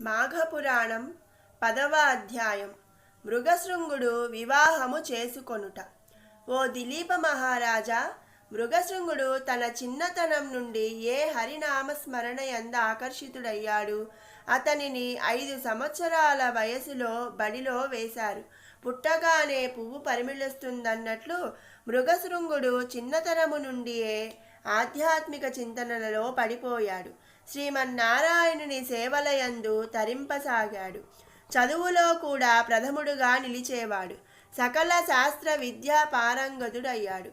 మాఘపురాణం పదవ అధ్యాయం. మృగశృంగుడు వివాహము చేసుకొనుట. ఓ దిలీప మహారాజా మృగశృంగుడు తన చిన్నతనం నుండి ఏ హరినామ స్మరణ ఎంద ఆకర్షితుడయ్యాడు? అతనిని ఐదు సంవత్సరాల వయసులో బడిలో వేశారు. పుట్టగానే పువ్వు పరిమిళిస్తుందన్నట్లు మృగశృంగుడు చిన్నతనము నుండియే ఆధ్యాత్మిక చింతనలలో పడిపోయాడు. శ్రీమన్నారాయణుని సేవలయందు తరింపసాగాడు. చదువులో కూడా ప్రథముడుగా నిలిచేవాడు. సకల శాస్త్ర విద్యా పారంగతుడయ్యాడు.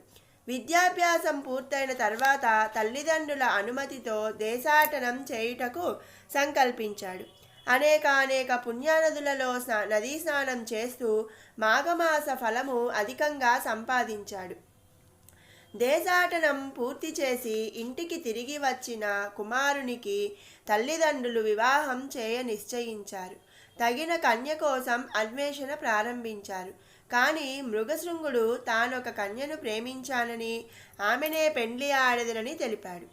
విద్యాభ్యాసం పూర్తయిన తర్వాత తల్లిదండ్రుల అనుమతితో దేశాటనం చేయుటకు సంకల్పించాడు. అనేకానేక పుణ్యానదులలో స్నా నదీ స్నానం చేస్తూ మాఘమాస ఫలము అధికంగా సంపాదించాడు. దేశాటనం పూర్తి చేసి ఇంటికి తిరిగి వచ్చిన కుమారునికి తల్లిదండ్రులు వివాహం చేయ నిశ్చయించారు. తగిన కన్య కోసం అన్వేషణ ప్రారంభించారు. కానీ మృగశృంగుడు తానొక కన్యను ప్రేమించానని ఆమెనే పెండ్లి ఆడదనని తెలిపాడు.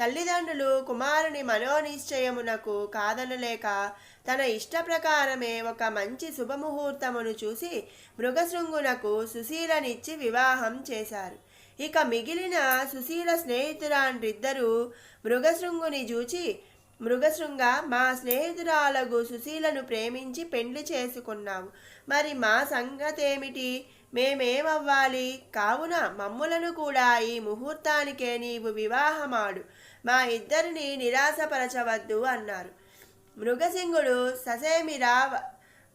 తల్లిదండ్రులు కుమారుని మనోనిశ్చయమునకు కాదనలేక తన ఇష్ట ప్రకారమే ఒక మంచి శుభముహూర్తమును చూసి మృగశృంగునకు సుశీలనిచ్చి వివాహం చేశారు. ఇక మిగిలిన సుశీల స్నేహితురాండ్రిద్దరూ మృగశృంగుని చూచి మృగశృంగ మా స్నేహితురాలగు సుశీలను ప్రేమించి పెండ్లి చేసుకున్నాము. మరి మా సంగతేమిటి? మేమేమవ్వాలి? కావున మమ్ములను కూడా ఈ ముహూర్తానికే నీవు వివాహమాడు. మా ఇద్దరిని నిరాశపరచవద్దు అన్నారు. మృగసింగుడు ససేమిరా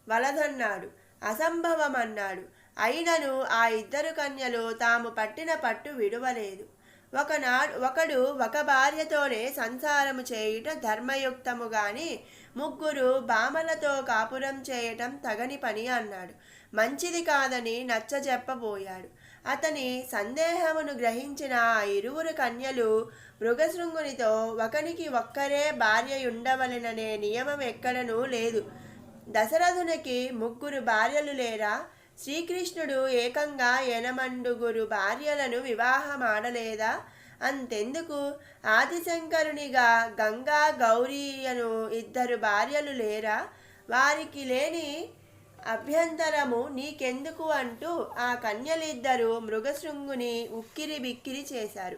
వలదన్నాడు. అసంభవమన్నాడు. అయినను ఆ ఇద్దరు కన్యలు తాము పట్టిన పట్టు విడువలేదు. ఒకనాడు ఒకడు ఒక భార్యతోనే సంసారము చేయుట ధర్మయుక్తము గాని ముగ్గురు బామలతో కాపురం చేయటం తగని పని అన్నాడు. మంచిది కాదని నచ్చజెప్పబోయాడు. అతని సందేహమును గ్రహించిన ఆ ఇరువురు కన్యలు మృగశృంగునితో ఒకనికి ఒక్కరే భార్య ఉండవలెననే నియమం ఎక్కడనూ లేదు. దశరథునికి ముగ్గురు భార్యలు లేరా? శ్రీకృష్ణుడు ఏకంగా ఎనమండుగురు భార్యలను వివాహమాడలేదా? అంతెందుకు? ఆదిశంకరునిగా గంగా గౌరీయను ఇద్దరు భార్యలు లేరా? వారికి లేని అభ్యంతరము నీకెందుకు అంటూ ఆ కన్యలిద్దరూ మృగశృంగుని ఉక్కిరి బిక్కిరి చేశారు.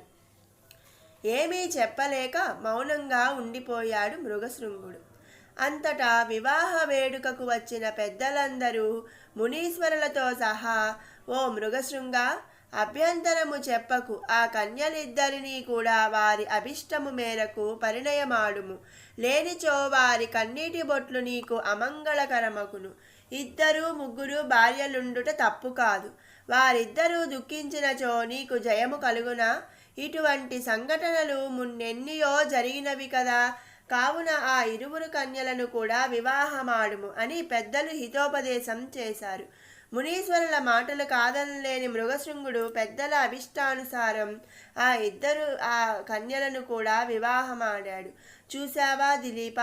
ఏమీ చెప్పలేక మౌనంగా ఉండిపోయాడు మృగశృంగుడు. అంతటా వివాహ వేడుకకు వచ్చిన పెద్దలందరూ మునీశ్వరులతో సహా ఓ మృగశృంగ అభ్యంతరము చెప్పకు. ఆ కన్యలిద్దరినీ కూడా వారి అభిష్టము మేరకు పరిణయమాడుము. లేనిచో వారి కన్నీటి బొట్లు నీకు అమంగళకరమకును ఇద్దరు ముగ్గురు భార్యలుండుట తప్పు కాదు. వారిద్దరూ దుఃఖించినచో నీకు జయము కలుగునా? ఇటువంటి సంఘటనలు మున్నెన్నియో జరిగినవి కదా. కావున ఆ ఇరువురు కన్యలను కూడా వివాహమాడుము అని పెద్దలు హితోపదేశం చేశారు. మునీశ్వరుల మాటలు కాదనలేని మృగశృంగుడు పెద్దల అభిష్టానుసారం ఆ ఇద్దరు ఆ కన్యలను కూడా వివాహమాడాడు. చూశావా దిలీప?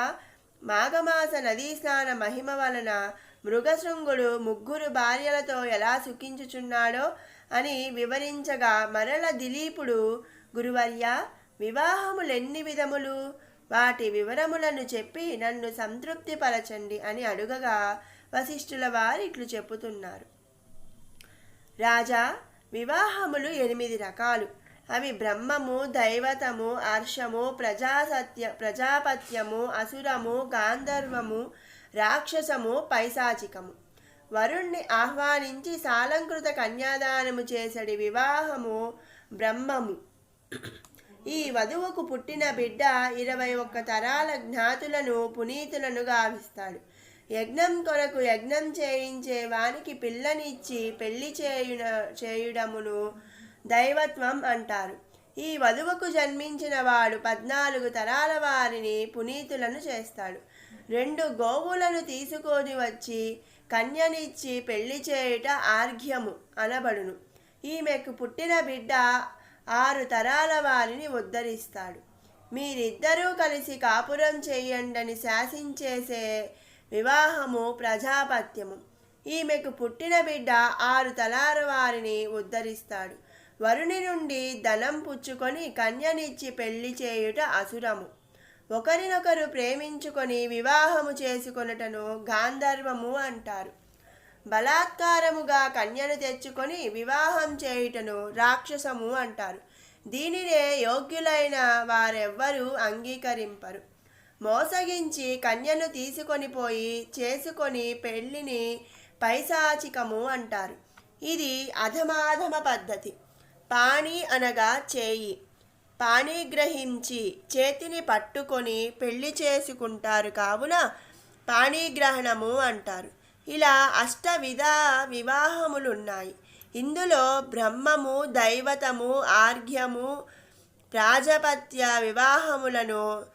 మాఘమాస నదీ స్నాన మహిమ వలన మృగశృంగుడు ముగ్గురు భార్యలతో ఎలా సుఖించుచున్నాడో అని వివరించగా మరల దిలీపుడు గురువర్య వివాహములెన్ని విధములు? వాటి వివరములను చెప్పి నన్ను సంతృప్తిపరచండి అని అడుగగా వశిష్ఠుల వారు ఇట్లు చెప్పుతున్నారు. రాజా వివాహములు ఎనిమిది రకాలు. అవి బ్రహ్మము దైవతము హర్షము ప్రజాసత్య ప్రజాపత్యము అసురము గాంధర్వము రాక్షసము పైశాచికము. వరుణ్ణి ఆహ్వానించి సాలంకృత కన్యాదానము చేసడి వివాహము బ్రహ్మము. ఈ వధువుకు పుట్టిన బిడ్డ ఇరవై ఒక్క తరాల జ్ఞాతులను పునీతులను గావిస్తాడు. యజ్ఞం కొరకు యజ్ఞం చేయించే వానికి పిల్లనిచ్చి పెళ్ళి చేయున చేయుడమును దైవత్వం అంటారు. ఈ వధువుకు జన్మించిన వాడు పద్నాలుగు తరాల వారిని పునీతులను చేస్తాడు. రెండు గోవులను తీసుకొని వచ్చి కన్యనిచ్చి పెళ్ళి చేయుట ఆర్ఘ్యము అనబడును. ఈమెకు పుట్టిన బిడ్డ ఆరు తరాల వారిని ఉద్ధరిస్తాడు. మీరిద్దరూ కలిసి కాపురం చేయండని శాసించేసే వివాహము ప్రజాపత్యము. ఈమెకు పుట్టిన బిడ్డ ఆరు తలాల వారిని ఉద్ధరిస్తాడు. వరుణి నుండి ధనం పుచ్చుకొని కన్యనిచ్చి పెళ్ళి చేయుట అసురము. ఒకరినొకరు ప్రేమించుకొని వివాహము చేసుకొనుటను గాంధర్వము అంటారు. బలాత్కారముగా కన్యను తెచ్చుకొని వివాహం చేయుటను రాక్షసము అంటారు. దీనినే యోగ్యులైన వారెవ్వరూ అంగీకరింపరు. మోసగించి కన్యను తీసుకొని పోయి చేసుకొని పెళ్ళిని పైశాచికము అంటారు. ఇది అధమాధమ పద్ధతి. పాణి అనగా చేయి. పాణిగ్రహించి చేతిని పట్టుకొని పెళ్ళి చేసుకుంటారు కావున పాణిగ్రహణము అంటారు. ఇలా అష్టవిధ వివాహములున్నాయి. ఇందులో బ్రహ్మము దైవతము ఆర్ఘ్యము ప్రాజపత్య వివాహములను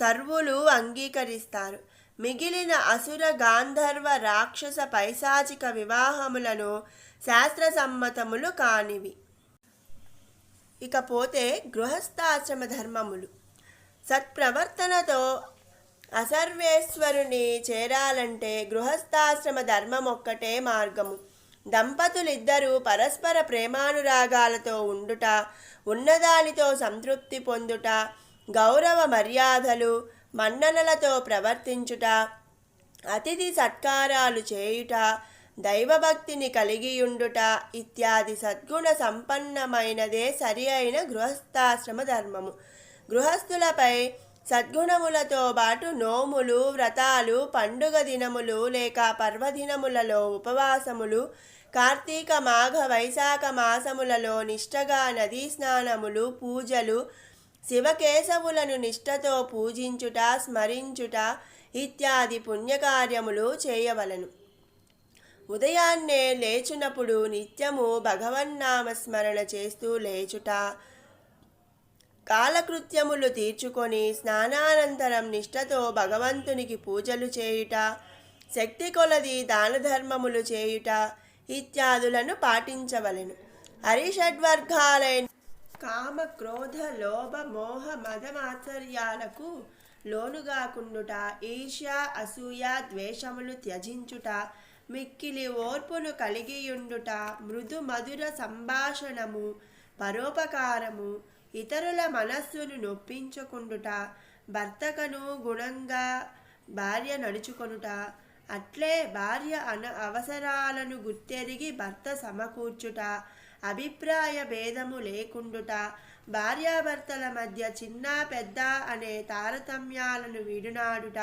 సర్వులు అంగీకరిస్తారు. మిగిలిన అసుర గాంధర్వ రాక్షస పైశాచిక వివాహములను శాస్త్రసమ్మతములు కానివి. ఇకపోతే గృహస్థాశ్రమ ధర్మములు. సత్ప్రవర్తనతో అసర్వేశ్వరుని చేరాలంటే గృహస్థాశ్రమ ధర్మం ఒక్కటే మార్గము. దంపతులిద్దరూ పరస్పర ప్రేమానురాగాలతో ఉండుట ఉన్నదానితో సంతృప్తి పొందుట గౌరవ మర్యాదలు మన్ననలతో ప్రవర్తించుట అతిథి సత్కారాలు చేయుట దైవభక్తిని కలిగియుండుట ఇత్యాది సద్గుణ సంపన్నమైనదే సరి అయిన గృహస్థాశ్రమ ధర్మము. గృహస్థులపై సద్గుణములతో పాటు నోములు వ్రతాలు పండుగ దినములు లేక పర్వదినములలో ఉపవాసములు కార్తీక మాఘ వైశాఖ మాసములలో నిష్టగా నదీ స్నానములు పూజలు శివకేశవులను నిష్ఠతో పూజించుట స్మరించుట ఇత్యాది పుణ్యకార్యములు చేయవలను. ఉదయాన్నే లేచునప్పుడు నిత్యము భగవన్నామస్మరణ చేస్తూ లేచుట కాలకృత్యములు తీర్చుకొని స్నానానంతరం నిష్ఠతో భగవంతునికి పూజలు చేయుట శక్తి కొలది దాన ధర్మములు చేయుట ఇత్యాదులను పాటించవలెను. హరిషడ్వర్గాలైన కామ క్రోధ లోభ మోహ మదమాత్సర్యాలకు లోనుగాకుండుట ఈర్ష్య అసూయ ద్వేషములు త్యజించుట మిక్కిలి ఓర్పును కలిగియుండుట మృదు మధుర సంభాషణము పరోపకారము ఇతరుల మనస్సును నొప్పించుకుండుట భర్తకను గుణంగా భార్య నడుచుకొనుట అట్లే భార్య అన అవసరాలను గుర్తెరిగి భర్త సమకూర్చుట అభిప్రాయ భేదము లేకుండుట భార్యాభర్తల మధ్య చిన్న పెద్ద అనే తారతమ్యాలను విడునాడుట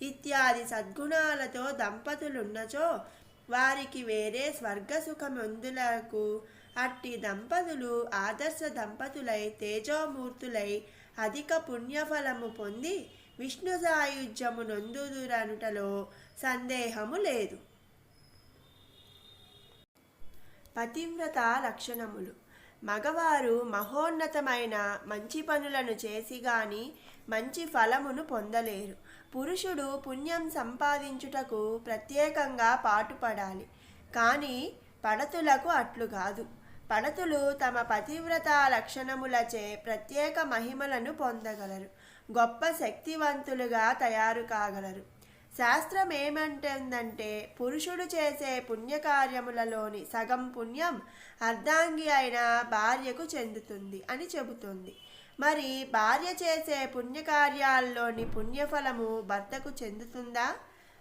ఇత్యాది సద్గుణాలతో దంపతులున్నచో వారికి వేరే స్వర్గసుఖమందులకు అట్టి దంపతులు ఆదర్శ దంపతులై తేజోమూర్తులై అధిక పుణ్యఫలము పొంది విష్ణు సాయుధ్యము నొందుదురనుటలో సందేహము లేదు. పతివ్రత లక్షణములు. మగవారు మహోన్నతమైన మంచి పనులను చేసి గాని మంచి ఫలమును పొందలేరు. పురుషుడు పుణ్యం సంపాదించుటకు ప్రత్యేకంగా పాటుపడాలి. కానీ పడతులకు అట్లు కాదు. పడతులు తమ పతివ్రత లక్షణములచే ప్రత్యేక మహిమలను పొందగలరు. గొప్ప శక్తివంతులుగా తయారు కాగలరు. శాస్త్రం ఏమంటుందంటే పురుషుడు చేసే పుణ్యకార్యములలోని సగం పుణ్యం అర్ధాంగి అయిన భార్యకు చెందుతుంది అని చెబుతుంది. మరి భార్య చేసే పుణ్యకార్యాల్లోని పుణ్యఫలము భర్తకు చెందుతుందా?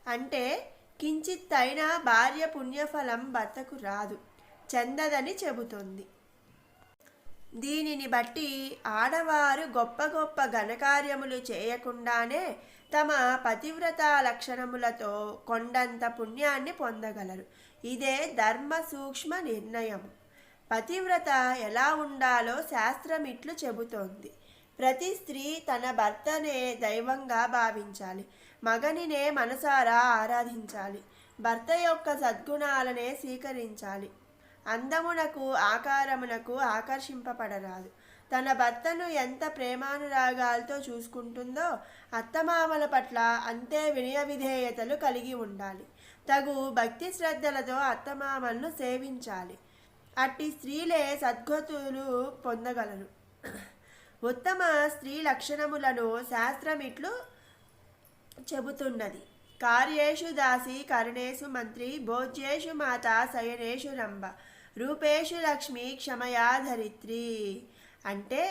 అంటే కించిత్తైనా భార్య పుణ్యఫలం భర్తకు రాదు. చెందదని చెబుతుంది. దీనిని బట్టి ఆడవారు గొప్ప గొప్ప ఘనకార్యములు చేయకుండానే తమ పతివ్రత లక్షణములతో కొండంత పుణ్యాన్ని పొందగలరు. ఇదే ధర్మ సూక్ష్మ నిర్ణయం పతివ్రత ఎలా ఉండాలో శాస్త్రం ఇట్లు చెబుతోంది. ప్రతి స్త్రీ తన భర్తనే దైవంగా భావించాలి. మగనినే మనసారా ఆరాధించాలి. భర్త యొక్క సద్గుణాలనే స్వీకరించాలి. అందమునకు ఆకారమునకు ఆకర్షింపబడరాదు. తన భర్తను ఎంత ప్రేమానురాగాలతో చూసుకుంటుందో అత్తమామల పట్ల అంతే వినయ విధేయతలు కలిగి ఉండాలి. తగు భక్తి శ్రద్ధలతో అత్తమామలను సేవించాలి. అట్టి స్త్రీలే సద్గతులు పొందగలరు. ఉత్తమ స్త్రీ లక్షణములను శాస్త్రం ఇట్లు చెబుతున్నది. కార్యేషు దాసి కరణేషు మంత్రి భోజ్యేషు మాత శయనేషు రంభ. రూపేషు లక్ష్మి క్షమయా ధరిత్రి. అంటే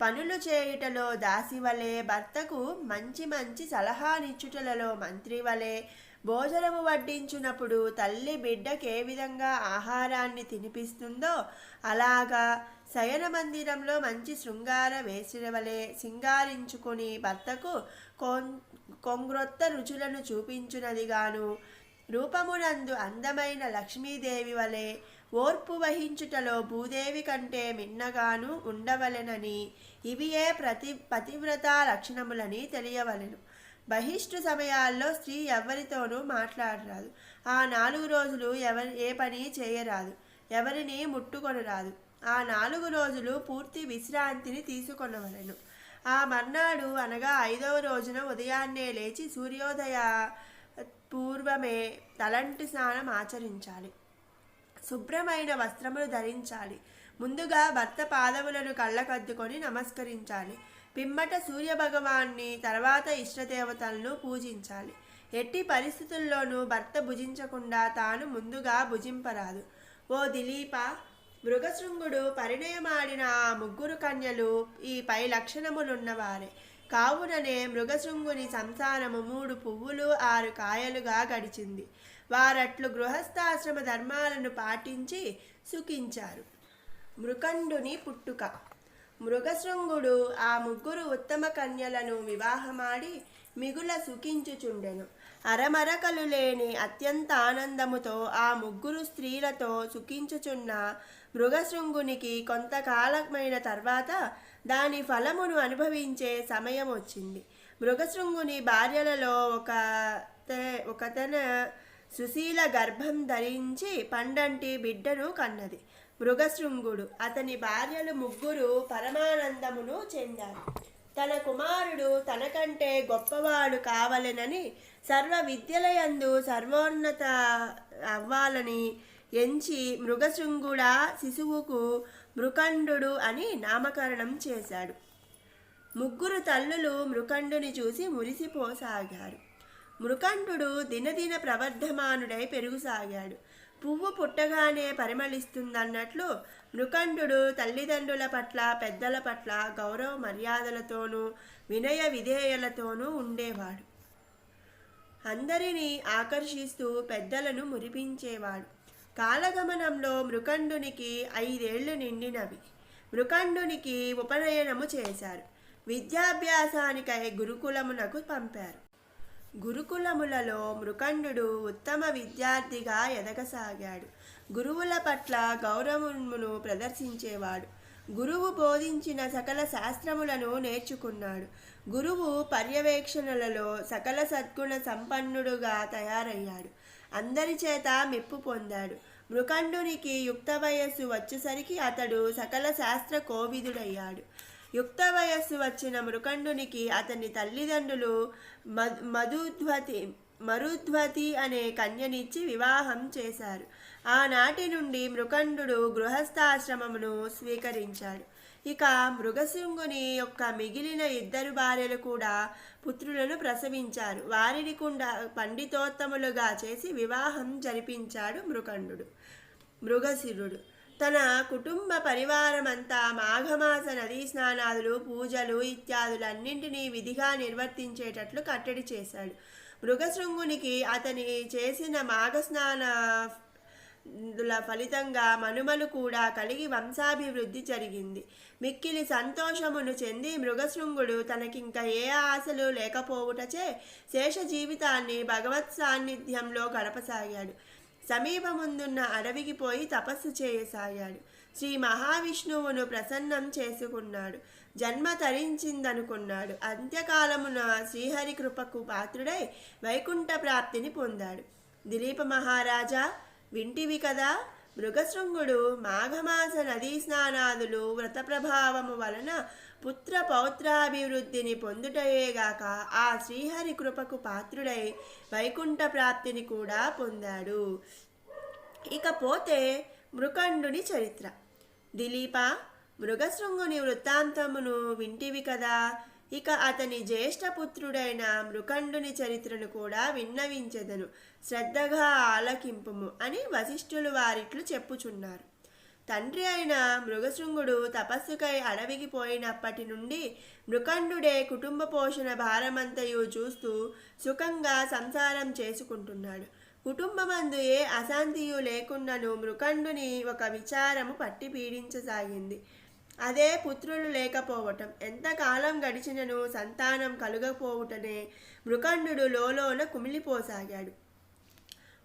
పనులు చేయుటలో దాసి వలె భర్తకు మంచి మంచి సలహానిచ్చుటలలో మంత్రి వలె భోజనము వడ్డించునప్పుడు తల్లి బిడ్డకు ఏ విధంగా ఆహారాన్ని తినిపిస్తుందో అలాగా శయన మందిరంలో మంచి శృంగార వేసిన వలె సింగారించుకొని భర్తకు కొం కొంగ్రొత్త రుచులను చూపించునదిగాను. రూపమునందు అందమైన లక్ష్మీదేవి వలె ఓర్పు వహించుటలో భూదేవి కంటే మిన్నగాను ఉండవలెనని ఇవియే ప్రతి పతివ్రత లక్షణములని తెలియవలెను. బహిష్టు సమయాల్లో స్త్రీ ఎవరితోనూ మాట్లాడరాదు. ఆ నాలుగు రోజులు ఎవరి ఏ పని చేయరాదు. ఎవరిని ముట్టుకొనరాదు. ఆ నాలుగు రోజులు పూర్తి విశ్రాంతిని తీసుకొనవలెను. ఆ మర్నాడు అనగా ఐదవ రోజున ఉదయాన్నే లేచి సూర్యోదయ పూర్వమే తలంటి స్నానం ఆచరించాలి. శుభ్రమైన వస్త్రములు ధరించాలి. ముందుగా భర్త పాదములను కళ్ళకద్దుకొని నమస్కరించాలి. పిమ్మట సూర్య భగవాన్ని తర్వాత ఇష్టదేవతలను పూజించాలి. ఎట్టి పరిస్థితుల్లోనూ భర్త భుజించకుండా తాను ముందుగా భుజింపరాదు. ఓ దిలీప మృగశృంగుడు పరిణయమాడిన ఆ ముగ్గురు కన్యలు ఈ పై లక్షణములున్నవారే. కావుననే మృగశృంగుని సంసారము మూడు పువ్వులు ఆరు కాయలుగా గడిచింది. వారట్లు గృహస్థాశ్రమ ధర్మాలను పాటించి సుఖించారు. మృకండుని పుట్టుక. మృగశృంగుడు ఆ ముగ్గురు ఉత్తమ కన్యలను వివాహమాడి మిగుల సుఖించుచుండెను. అరమరకలు లేని అత్యంత ఆనందముతో ఆ ముగ్గురు స్త్రీలతో సుఖించుచున్న మృగశృంగునికి కొంతకాలమైన తర్వాత దాని ఫలమును అనుభవించే సమయం వచ్చింది. మృగశృంగుని భార్యలలో ఒక ఒకతన సుశీల గర్భం ధరించి పండంటి బిడ్డను కన్నది. మృగశృంగుడు అతని భార్యలు ముగ్గురు పరమానందమును చెందారు. తన కుమారుడు తనకంటే గొప్పవాడు కావలెనని సర్వ విద్యలయందు సర్వోన్నత అవ్వాలని ఎంచి మృగశృంగుడ శిశువుకు మృకండు అని నామకరణం చేశాడు. ముగ్గురు తల్లులు మృకండుని చూసి మురిసిపోసాగారు. మృకంఠుడు దినదిన ప్రవర్ధమానుడై పెరుగుసాగాడు. పువ్వు పుట్టగానే పరిమళిస్తుందన్నట్లు మృకంఠుడు తల్లిదండ్రుల పట్ల పెద్దల పట్ల గౌరవ మర్యాదలతోనూ వినయ విధేయలతోనూ ఉండేవాడు. అందరినీ ఆకర్షిస్తూ పెద్దలను మురిపించేవాడు. కాలగమనంలో మృకండునికి ఐదేళ్ళు నిండినవి. మృకండునికి ఉపనయనము చేశారు. విద్యాభ్యాసానికై గురుకులమునకు పంపారు. గురుకులములలో మృకండు ఉత్తమ విద్యార్థిగా ఎదగసాగాడు. గురువుల పట్ల గౌరవమును ప్రదర్శించేవాడు. గురువు బోధించిన సకల శాస్త్రములను నేర్చుకున్నాడు. గురువు పర్యవేక్షణలలో సకల సద్గుణ సంపన్నుడుగా తయారయ్యాడు. అందరి చేత మెప్పు పొందాడు. మృకండునికి యుక్త వయస్సు వచ్చేసరికి అతడు సకల శాస్త్ర కోవిదుడయ్యాడు. యుక్త వయస్సు వచ్చిన మృకండునికి అతని తల్లిదండ్రులు మధుధ్వతి మరుధ్వతి అనే కన్యనిచ్చి వివాహం చేశారు. ఆనాటి నుండి మృకండు గృహస్థాశ్రమమును స్వీకరించాడు. ఇక మృగశృంగుని యొక్క మిగిలిన ఇద్దరు భార్యలు కూడా పుత్రులను ప్రసవించారు. వారిని కూడా పండితోత్తములుగా చేసి వివాహం జరిపించాడు మృకండు మృగశిరుడు. తన కుటుంబ పరివారమంతా మాఘమాస నదీ స్నానాదులు పూజలు ఇత్యాదులన్నింటినీ విధిగా నిర్వర్తించేటట్లు కట్టడి చేశాడు. మృగశృంగునికి అతని చేసిన మాఘస్నాన ఫలితంగా మనుమలు కూడా కలిగి వంశాభివృద్ధి జరిగింది. మిక్కిలి సంతోషమును చెంది మృగశృంగుడు తనకింక ఏ ఆశలు లేకపోవుటచే శేష జీవితాన్ని భగవత్ సాన్నిధ్యంలో గడపసాగాడు. సమీపముందున్న అడవికి పోయి తపస్సు చేయసాగాడు శ్రీ మహావిష్ణువును ప్రసన్నం చేసుకున్నాడు. జన్మ తరించిందనుకున్నాడు. అంత్యకాలమున శ్రీహరి కృపకు పాత్రుడై వైకుంఠ ప్రాప్తిని పొందాడు. దిలీప మహారాజా వింటివి కదా! మృగశృంగుడు మాఘమాస నదీ స్నానాదులు వ్రత ప్రభావము వలన పుత్ర పౌత్రాభివృద్ధిని పొందుటయేగాక ఆ శ్రీహరి కృపకు పాత్రుడై వైకుంఠ ప్రాప్తిని కూడా పొందాడు. ఇకపోతే మృకండుని చరిత్ర. దిలీప మృగశృంగుని వృత్తాంతమును వింటివి కదా. ఇక అతని జ్యేష్ఠపుత్రుడైన మృకండుని చరిత్రను కూడా విన్నవించెదను. శ్రద్ధగా ఆలకింపుము అని వశిష్ఠులు వారిట్లు చెప్పుచున్నారు. తండ్రి అయిన మృగశృంగుడు తపస్సుకై అడవికి పోయినప్పటి నుండి మృకండుడే కుటుంబ పోషణ భారమంతయు చూస్తూ సుఖంగా సంసారం చేసుకుంటున్నాడు. కుటుంబమందు ఏ అశాంతియు లేకున్నను మృకండుని ఒక విచారము పట్టి పీడించసాగింది. అదే పుత్రులు లేకపోవటం ఎంతకాలం గడిచినను సంతానం కలుగపోవుటనే మృకండు లోలోన కుమిలిపోసాగాడు.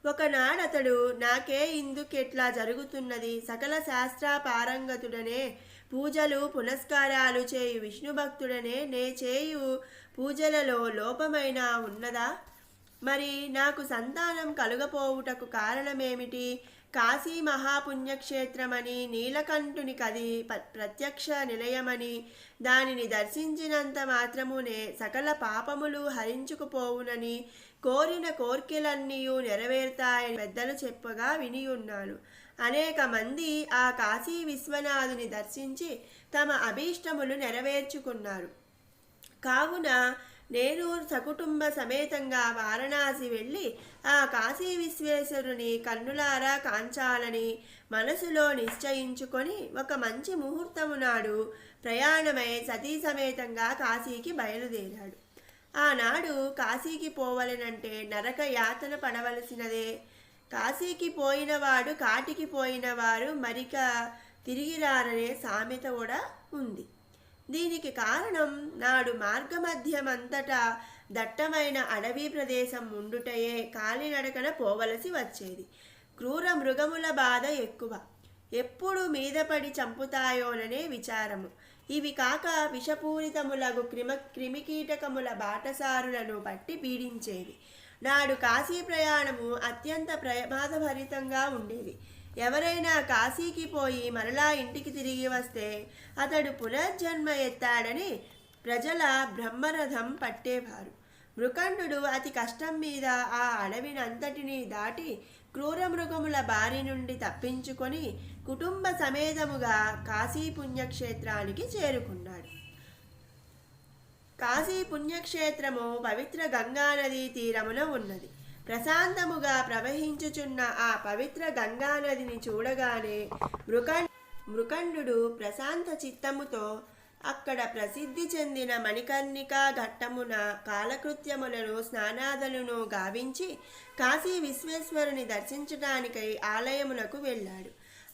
ఒకనాడతడు నాకే ఇందుకెట్లా జరుగుతున్నది? సకల శాస్త్ర పారంగతుడనే పూజలు పునస్కారాలు చేయు విష్ణు భక్తుడనే నే చేయు పూజలలో లోపమైన ఉన్నదా? మరి నాకు సంతానం కలుగపోవుటకు కారణమేమిటి? కాశీ మహాపుణ్యక్షేత్రమని నీలకంఠుని కది ప్రత్యక్ష నిలయమని దానిని దర్శించినంత మాత్రమునే సకల పాపములు హరించుకుపోవునని కోరిన కోర్కెలన్నీ నెరవేరుతాయని పెద్దలు చెప్పగా వినియున్నాను. అనేక మంది ఆ కాశీ విశ్వనాథుని దర్శించి తమ అభీష్టములు నెరవేర్చుకున్నారు. కావున నేను సకుటుంబ సమేతంగా వారణాసి వెళ్ళి ఆ కాశీ విశ్వేశ్వరుని కన్నులారా కాంచాలని మనసులో నిశ్చయించుకొని ఒక మంచి ముహూర్తము నాడు ప్రయాణమై సతీ సమేతంగా కాశీకి బయలుదేరాడు. ఆనాడు కాశీకి పోవలనంటే నరక యాతన పడవలసినదే. కాశీకి పోయినవాడు కాటికి పోయినవారు మరిక తిరిగిరారనే సామెత కూడా ఉంది. దీనికి కారణం నాడు మార్గమధ్యమంతటా దట్టమైన అడవి ప్రదేశం ఉండుటయే. కాలినడకన పోవలసి వచ్చేది. క్రూర మృగముల బాధ ఎక్కువ. ఎప్పుడు మీదపడి చంపుతాయోననే విచారము. ఇవి కాక విషపూరితములగు క్రిమ క్రిమికీటకముల బాటసారులను బట్టి పీడించేవి. నాడు కాశీ ప్రయాణము అత్యంత ప్రమాదభరితంగా ఉండేది. ఎవరైనా కాశీకి పోయి మరలా ఇంటికి తిరిగి వస్తే అతడు పునర్జన్మ ఎత్తాడని ప్రజల బ్రహ్మరథం పట్టేవారు. మృకండు అతి కష్టం మీద ఆ అడవినంతటినీ దాటి క్రూర మృగముల బారి నుండి తప్పించుకొని కుటుంబ సమేతముగా కాశీ పుణ్యక్షేత్రానికి చేరుకున్నాడు. కాశీ పుణ్యక్షేత్రము పవిత్ర గంగానదీ తీరమున ఉన్నది. ప్రశాంతముగా ప్రవహించుచున్న ఆ పవిత్ర గంగానదిని చూడగానే మృక మృకండు ప్రశాంత చిత్తముతో అక్కడ ప్రసిద్ధి చెందిన మణికర్ణికా ఘట్టమున కాలకృత్యములను స్నానాదులను గావించి కాశీ విశ్వేశ్వరుని దర్శించటానికై ఆలయమునకు వెళ్ళాడు.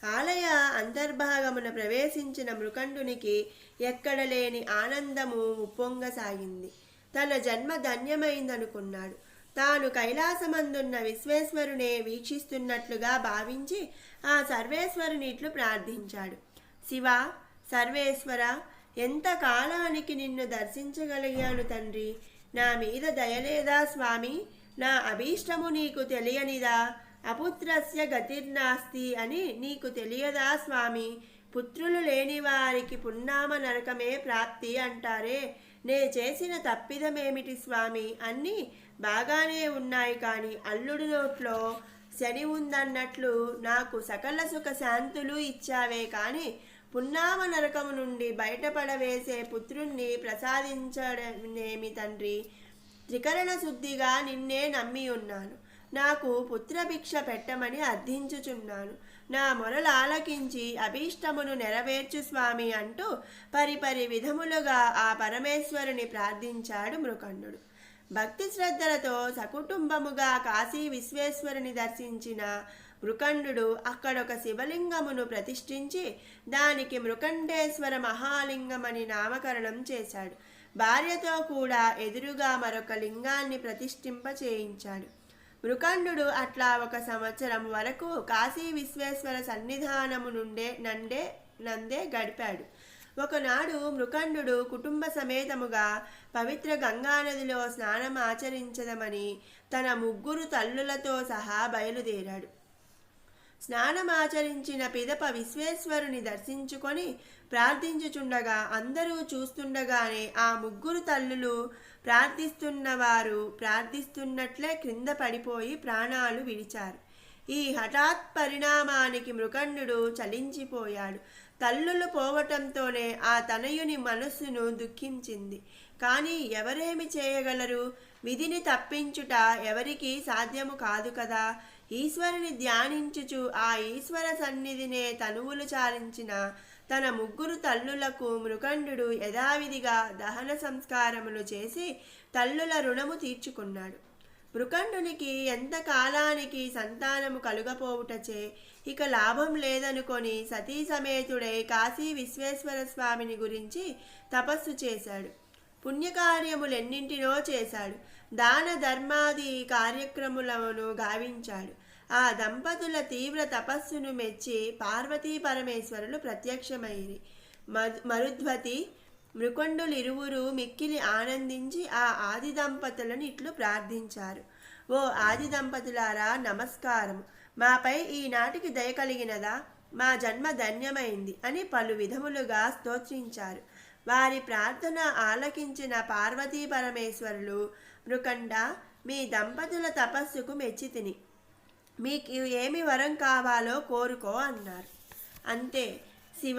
ఆలయ అంతర్భాగమున ప్రవేశించిన మృకండునికి ఎక్కడ లేని ఆనందము ఉప్పొంగసాగింది. తన జన్మ ధన్యమైందనుకున్నాడు. తాను కైలాసమందున్న విశ్వేశ్వరునే వీక్షిస్తున్నట్లుగా భావించి ఆ సర్వేశ్వరుని ఇట్లు ప్రార్థించాడు. శివ సర్వేశ్వర ఎంత కాలానికి నిన్ను దర్శించగలిగాను తండ్రి? నా మీద దయలేదా స్వామి? నా అభీష్టము నీకు తెలియనిదా? అపుత్రస్య గతిర్నాస్తి అని నీకు తెలియదా స్వామి? పుత్రులు లేని వారికి పున్నామ నరకమే ప్రాప్తి అంటారే. నే చేసిన తప్పిదమేమిటి స్వామి? అన్నీ బాగానే ఉన్నాయి కానీ అల్లుడి నోట్లో శని ఉందన్నట్లు నాకు సకల సుఖ శాంతులు ఇచ్చావే కానీ పున్నామ నరకము నుండి బయటపడవేసే పుత్రుణ్ణి ప్రసాదించడమేమి తండ్రి? త్రికరణ శుద్ధిగా నిన్నే నమ్మి ఉన్నాను. నాకు పుత్రభిక్ష పెట్టమని అర్థించుచున్నాను. నా మొరలు ఆలకించి అభీష్టమును నెరవేర్చు స్వామి అంటూ పరిపరి విధములుగా ఆ పరమేశ్వరుని ప్రార్థించాడు మృకండు భక్తి శ్రద్ధలతో సకుటుంబముగా కాశీ విశ్వేశ్వరుని దర్శించిన మృకండు అక్కడొక శివలింగమును ప్రతిష్ఠించి దానికి మృకండేశ్వర మహాలింగమని నామకరణం చేశాడు. భార్యతో కూడా ఎదురుగా మరొక లింగాన్ని ప్రతిష్ఠింప చేయించాడు. మృకండు అట్లా ఒక సంవత్సరం వరకు కాశీ విశ్వేశ్వర సన్నిధానము నుండే నండే నందే గడిపాడు. ఒకనాడు మృకండు కుటుంబ సమేతముగా పవిత్ర గంగానదిలో స్నానం ఆచరించదమని తన ముగ్గురు తల్లులతో సహా బయలుదేరాడు. స్నానమాచరించిన పిదప విశ్వేశ్వరుని దర్శించుకొని ప్రార్థించుచుండగా అందరూ చూస్తుండగానే ఆ ముగ్గురు తల్లులు ప్రార్థిస్తున్నవారు ప్రార్థిస్తున్నట్లే క్రింద పడిపోయి ప్రాణాలు విడిచారు. ఈ హఠాత్ పరిణామానికి మృకండు చలించిపోయాడు. తల్లులు పోవటంతోనే ఆ తనయుని మనస్సును దుఃఖించింది. కానీ ఎవరేమి చేయగలరు? విధిని తప్పించుట ఎవరికీ సాధ్యము కాదు కదా. ఈశ్వరుని ధ్యానించుచు ఆ ఈశ్వర సన్నిధినే తనువులు చాలించిన తన ముగ్గురు తల్లులకు మృకండు యథావిధిగా దహన సంస్కారములు చేసి తల్లుల రుణము తీర్చుకున్నాడు. మృకండునికి ఎంత కాలానికి సంతానము కలుగపోవుటచే ఇక లాభం లేదనుకొని సతీ సమేతుడై కాశీ విశ్వేశ్వర స్వామిని గురించి తపస్సు చేశాడు. పుణ్యకార్యములెన్నింటినో చేశాడు. దాన ధర్మాది కార్యక్రములను గావించాడు. ఆ దంపతుల తీవ్ర తపస్సును మెచ్చి పార్వతీ పరమేశ్వరులు ప్రత్యక్షమైరి మరుధ్వతి మరుధ్వతి మృకొండులిరువురు మిక్కిలి ఆనందించి ఆ ఆది దంపతులను ఇట్లు ప్రార్థించారు. ఓ ఆది దంపతులారా నమస్కారం మాపై ఈనాటికి దయ కలిగినదా? మా జన్మ ధన్యమైంది అని పలు విధములుగా స్తోత్రించారు. వారి ప్రార్థన ఆలకించిన పార్వతీ పరమేశ్వరులు మృకండ మీ దంపతుల తపస్సుకు మెచ్చితిని మీకు ఏమి వరం కావాలో కోరుకో అన్నారు. అంతే. శివ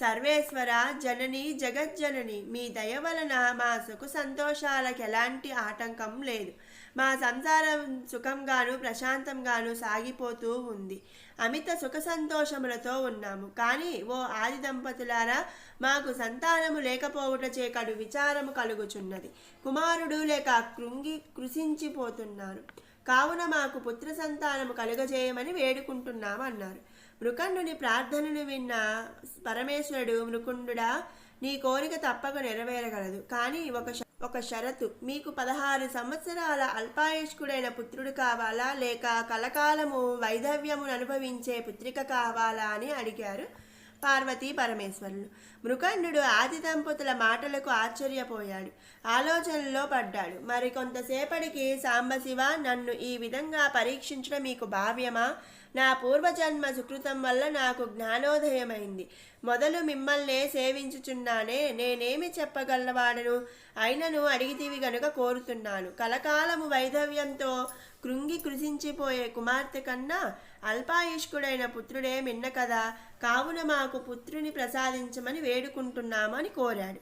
సర్వేశ్వర జనని జగజ్జనని మీ దయ వలన మా సుఖ సంతోషాలకు ఎలాంటి ఆటంకం లేదు. మా సంసారం సుఖంగాను ప్రశాంతంగాను సాగిపోతూ ఉంది. అమిత సుఖ సంతోషములతో ఉన్నాము. కానీ ఓ ఆది దంపతులారా మాకు సంతానము లేకపోవుటచే కడు విచారము కలుగుచున్నది. కుమారుడు లేక కృంగి కృషించిపోతున్నారు కావున మాకు పుత్ర సంతానము కలుగజేయమని వేడుకుంటున్నాము అన్నారు మృకండుని ప్రార్థనలు విన్న పరమేశ్వరుడు మృకుండుడా నీ కోరిక తప్పక నెరవేరగలదు. కానీ ఒక ఒక షరతు. మీకు పదహారు సంవత్సరాల అల్పాయుష్కుడైన పుత్రుడు కావాలా? లేక కలకాలము వైధవ్యమును అనుభవించే పుత్రిక కావాలా? అని అడిగారు. పార్వతీ పరమేశ్వరులు. మృకండు ఆది దంపతుల మాటలకు ఆశ్చర్యపోయాడు. ఆలోచనలో పడ్డాడు. మరి కొంతసేపటికి సాంబశివ నన్ను ఈ విధంగా పరీక్షించడం మీకు భావ్యమా? నా పూర్వజన్మ సుకృతం వల్ల నాకు జ్ఞానోదయమైంది. మొదలు మిమ్మల్నే సేవించుచున్నానే నేనేమి చెప్పగలవాడను? అయినను అడిగితివి గనుక కోరుతున్నాను. కలకాలము వైధవ్యంతో కృంగి కృషించిపోయే కుమార్తె కన్నా అల్పాయుష్కుడైన పుత్రుడే మిన్న కదా కావున మాకు పుత్రుని ప్రసాదించమని వేడుకుంటున్నామని కోరాడు.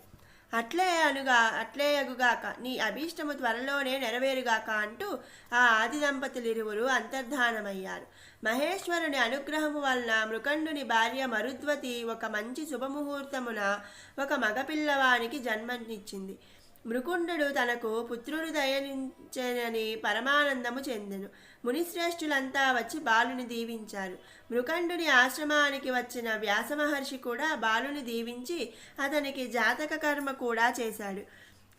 అట్లే అనుగా అట్లే అగుగాక నీ అభీష్టము త్వరలోనే నెరవేరుగాక అంటూ ఆ ఆది దంపతులిరువురు అంతర్ధానమయ్యారు. మహేశ్వరుని అనుగ్రహము వలన మృకండుని భార్య మరుద్వతి ఒక మంచి శుభముహూర్తమున ఒక మగపిల్లవానికి జన్మనిచ్చింది. మృకుండు తనకు పుత్రుడు దయనించనని పరమానందము చెందెను. మునిశ్రేష్ఠులంతా వచ్చి బాలుని దీవించారు. మృకండుని ఆశ్రమానికి వచ్చిన వ్యాస మహర్షి కూడా బాలుని దీవించి అతనికి జాతక కర్మ కూడా చేశాడు.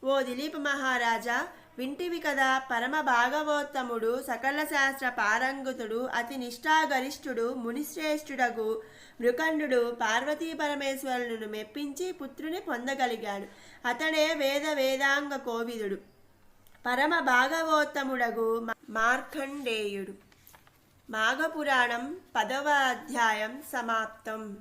ఓ దిలీప్ మహారాజా వింటివి కదా పరమ భాగవోత్తముడు సకల శాస్త్ర పారంగుతుడు అతి నిష్ఠాగరిష్ఠుడు మునిశ్రేష్ఠుడగు మృకండు పార్వతీ పరమేశ్వరులను మెప్పించి పుత్రుని పొందగలిగాడు. అతడే వేద వేదాంగ కోవిదుడు. పరమ భాగవోత్తముడగు మార్కండేయుడు. మాఘపురాణం పదవ అధ్యాయం సమాప్తం.